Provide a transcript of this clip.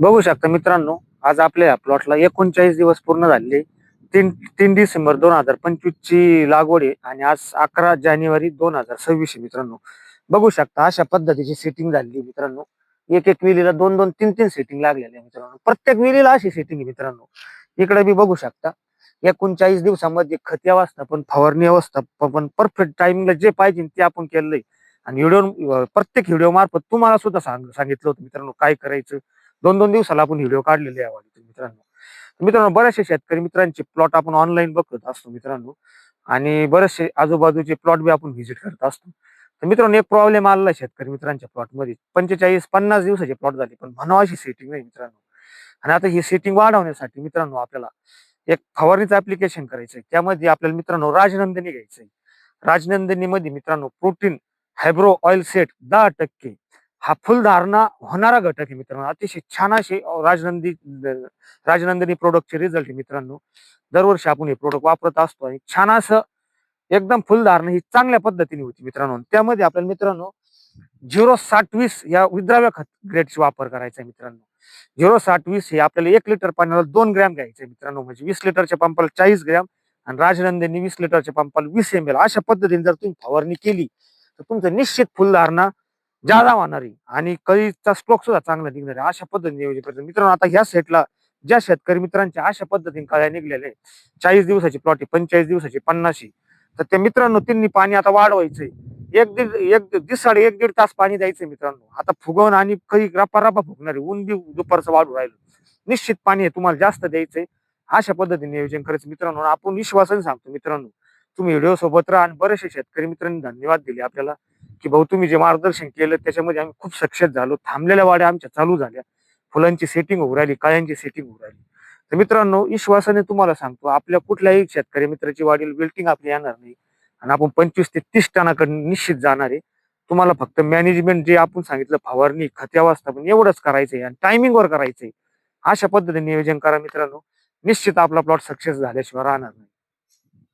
बघू शकता मित्रांनो आज आपल्या प्लॉटला एकोणचाळीस दिवस पूर्ण झाले तीन तीन डिसेंबर दोन हजार पंचवीस ची लागवड आहे आणि आज अकरा जानेवारी दोन हजार सव्वीस मित्रांनो. बघू शकता अशा पद्धतीची सेटिंग झाली मित्रांनो. एक एक विलीला दोन दोन तीन तीन सेटिंग लागलेली आहे मित्रांनो. प्रत्येक विलीला अशी सेटिंग आहे मित्रांनो. इकडे बी बघू शकता एकोणचाळीस दिवसामध्ये खती अवस्था पण फवारणी अवस्था पण परफेक्ट टायमिंगला जे पाहिजे ते आपण केलंय आणि व्हिडिओ प्रत्येक व्हिडिओ मार्फत तुम्हाला सुद्धा सांग सांगितलं होतं मित्रांनो काय करायचं. दोन दोन दिवसाला आपण व्हिडिओ काढलेले आहे मित्रांनो. तर मित्रांनो बरेचसे शेतकरी मित्रांचे प्लॉट आपण ऑनलाईन बघत असतो मित्रांनो. आणि बरेचसे आजूबाजूचे प्लॉट बी आपण व्हिजिट करत असतो. तर मित्रांनो एक प्रॉब्लेम आलेला शेतकरी मित्रांच्या प्लॉटमध्ये. पंचेचाळीस पन्नास दिवसाचे प्लॉट झाले पण म्हणावं अशी सेटिंग नाही मित्रांनो. आणि आता ही सेटिंग वाढवण्यासाठी मित्रांनो आपल्याला एक फवारणीचं ऍप्लिकेशन करायचंय. त्यामध्ये आपल्याला मित्रांनो राजनंदिनी घ्यायचंय. राजनंदिनी मध्ये मित्रांनो प्रोटीन हायब्रो ऑइल सेट दहा टक्के. हा फुलधारणा होणारा घटक आहे मित्रांनो. अतिशय छान असे राजनंदी राजनंदिनी प्रोडक्टचे रिझल्ट आहे मित्रांनो. दरवर्षी आपण हे प्रोडक्ट वापरत असतो आणि छान असं एकदम फुलधारणा ही चांगल्या पद्धतीने होती मित्रांनो. त्यामध्ये आपल्याला मित्रांनो झिरो साठवीस या विद्राव्य खत ग्रेडचा वापर करायचा आहे मित्रांनो. झिरो साठ वीस हे आपल्याला एक लिटर पाण्याला दोन ग्रॅम घ्यायचे मित्रांनो. म्हणजे वीस लिटरच्या पंपाला चाळीस ग्रॅम आणि राजनंदिनी वीस लिटरच्या पंपाला वीस एम एल अशा पद्धतीने जर तुम्ही फवारणी केली तर तुमचं निश्चित फुलधारणा जादा होणार आणि कळीचा स्ट्रोक सुद्धा चांगला निघणार अशा पद्धतीने नियोजन करायचं मित्रांनो आता ह्या सेटला ज्या शेतकरी मित्रांच्या अशा पद्धतीने कळ्या निघलेल्या चाळीस दिवसाची प्लॉट आहे. पंचेचाळीस दिवसाची पन्नाशी तर त्या मित्रांनो त्यांनी पाणी आता वाढवायचंय. एक दीड एक दिसाड एक दीड तास पाणी द्यायचंय मित्रांनो. आता फुगवण आणि काही रपा रपा फुगणारी ऊन बी दुपारचं वाढू राहिलं. निश्चित पाणी हे तुम्हाला जास्त द्यायचंय. अशा पद्धतीने नियोजन करायचं मित्रांनो. आपण विश्वासाने सांगतो मित्रांनो तुम्ही व्हिडिओ सोबत राहा आणि बरेचसे शेतकरी मित्रांनी धन्यवाद दिले आपल्याला की भाऊ तुम्ही जे मार्गदर्शन केलं त्याच्यामध्ये आम्ही खूप सक्सेस झालो. थांबलेल्या वाड्या आमच्या चालू झाल्या. फुलांची सेटिंग होऊ राहिली काळ्यांची सेटिंग होऊ राहिली. तर मित्रांनो विश्वासाने तुम्हाला सांगतो आपल्या कुठल्याही शेतकरी मित्राची वाढील बिल्टिंग आपली येणार नाही. आणि आपण पंचवीस ते तीस टनाकडे निश्चित जाणार आहे. तुम्हाला फक्त मॅनेजमेंट जे आपण सांगितलं फवारणी खते अवस्थापन एवढंच करायचंय आणि टायमिंगवर करायचंय अशा पद्धतीने नियोजन करा मित्रांनो. निश्चित आपला प्लॉट सक्सेस झाल्याशिवाय राहणार नाही.